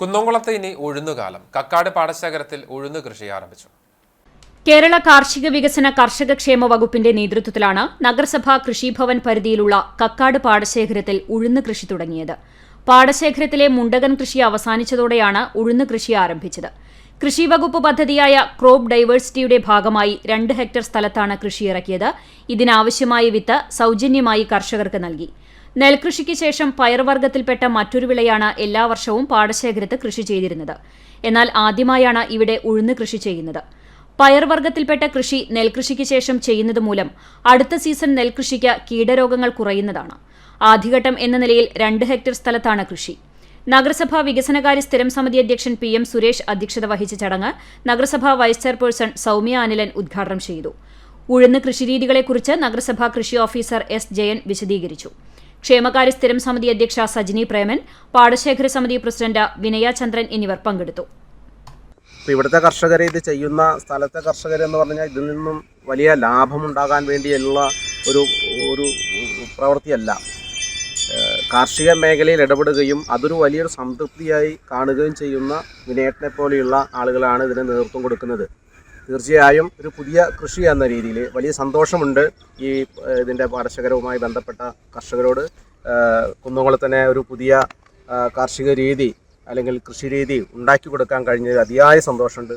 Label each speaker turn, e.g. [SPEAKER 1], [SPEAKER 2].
[SPEAKER 1] കുന്നംകുളത്ത് ഇനി ഉഴുന്നുകാലം. കക്കാട് പാടശേഖരത്തിൽ ഉഴുന്നു കൃഷി ആരംഭിച്ചു.
[SPEAKER 2] കേരള കാർഷിക വികസന കർഷക ക്ഷേമ വകുപ്പിന്റെ നേതൃത്വത്തിലാണ് നഗരസഭാ കൃഷിഭവൻ പരിധിയിലുള്ള കക്കാട് പാടശേഖരത്തിൽ ഉഴുന്ന് കൃഷി തുടങ്ങിയത്. പാടശേഖരത്തിലെ മുണ്ടകൻ കൃഷി അവസാനിച്ചതോടെയാണ് ഉഴുന്ന് കൃഷി ആരംഭിച്ചത്. കൃഷി വകുപ്പ് പദ്ധതിയായ ക്രോപ്പ് ഡൈവേഴ്സിറ്റിയുടെ ഭാഗമായി രണ്ട് ഹെക്ടർ സ്ഥലത്താണ് കൃഷി ഇറക്കിയത്. ഇതിനാവശ്യമായ വിത്ത് സൌജന്യമായി കർഷകർക്ക് നൽകി. നെൽകൃഷിക്ക് ശേഷം പയർവർഗത്തിൽപ്പെട്ട മറ്റൊരു വിളയാണ് എല്ലാ വർഷവും പാടശേഖരത്ത് കൃഷി ചെയ്തിരുന്നത്. എന്നാൽ ആദ്യമായാണ് ഇവിടെ ഉഴുന്ന് കൃഷി ചെയ്യുന്നത്. പയർവർഗത്തിൽപ്പെട്ട കൃഷി നെൽകൃഷിക്ക് ശേഷം ചെയ്യുന്നത് മൂലം അടുത്ത സീസൺ നെൽകൃഷിക്ക് കീടരോഗങ്ങൾ കുറയുന്നതാണ്. ആദ്യഘട്ടം എന്ന നിലയിൽ രണ്ട് ഹെക്ടർ സ്ഥലത്താണ് കൃഷി. നഗരസഭാ വികസനകാര്യ സ്ഥിരം സമിതി അധ്യക്ഷൻ പി എം സുരേഷ് അധ്യക്ഷത വഹിച്ച ചടങ്ങ് നഗരസഭാ വൈസ് ചെയർപേഴ്സൺ സൌമ്യ അനിലൻ ഉദ്ഘാടനം ചെയ്തു. ഉഴുന്ന് കൃഷിരീതികളെക്കുറിച്ച് നഗരസഭാ കൃഷി ഓഫീസർ എസ് ജയൻ വിശദീകരിച്ചു. ക്ഷേമകാര്യ സ്ഥിരം സമിതി അധ്യക്ഷ സജിനി പ്രേമൻ പാടശേഖര സമിതി പ്രസിഡന്റ് വിനയ ചന്ദ്രൻ എന്നിവർ പങ്കെടുത്തു.
[SPEAKER 3] ഇവിടുത്തെ കർഷകർ ഇത് ചെയ്യുന്ന സ്ഥലത്തെ കർഷകർ എന്ന് പറഞ്ഞാൽ ഇതിൽ നിന്നും വലിയ ലാഭമുണ്ടാകാൻ വേണ്ടിയുള്ള ഒരു ഒരു പ്രവൃത്തിയല്ല. കാർഷിക മേഖലയിൽ ഇടപെടുകയും അതൊരു വലിയൊരു സംതൃപ്തിയായി കാണുകയും ചെയ്യുന്ന വിനയത്തിനെ പോലെയുള്ള ആളുകളാണ് ഇതിന് നേതൃത്വം കൊടുക്കുന്നത്. തീർച്ചയായും ഒരു പുതിയ കൃഷി എന്ന രീതിയിൽ വലിയ സന്തോഷമുണ്ട് ഈ ഇതിന്റെ പാടശേഖരവുമായി ബന്ധപ്പെട്ട കർഷകരോട്. കുന്നുകുളത്തന്നെ ഒരു പുതിയ കാർഷിക രീതി അല്ലെങ്കിൽ കൃഷി രീതി ഉണ്ടാക്കി കൊടുക്കാൻ കഴിഞ്ഞതിൽ അതിയായ സന്തോഷമുണ്ട്.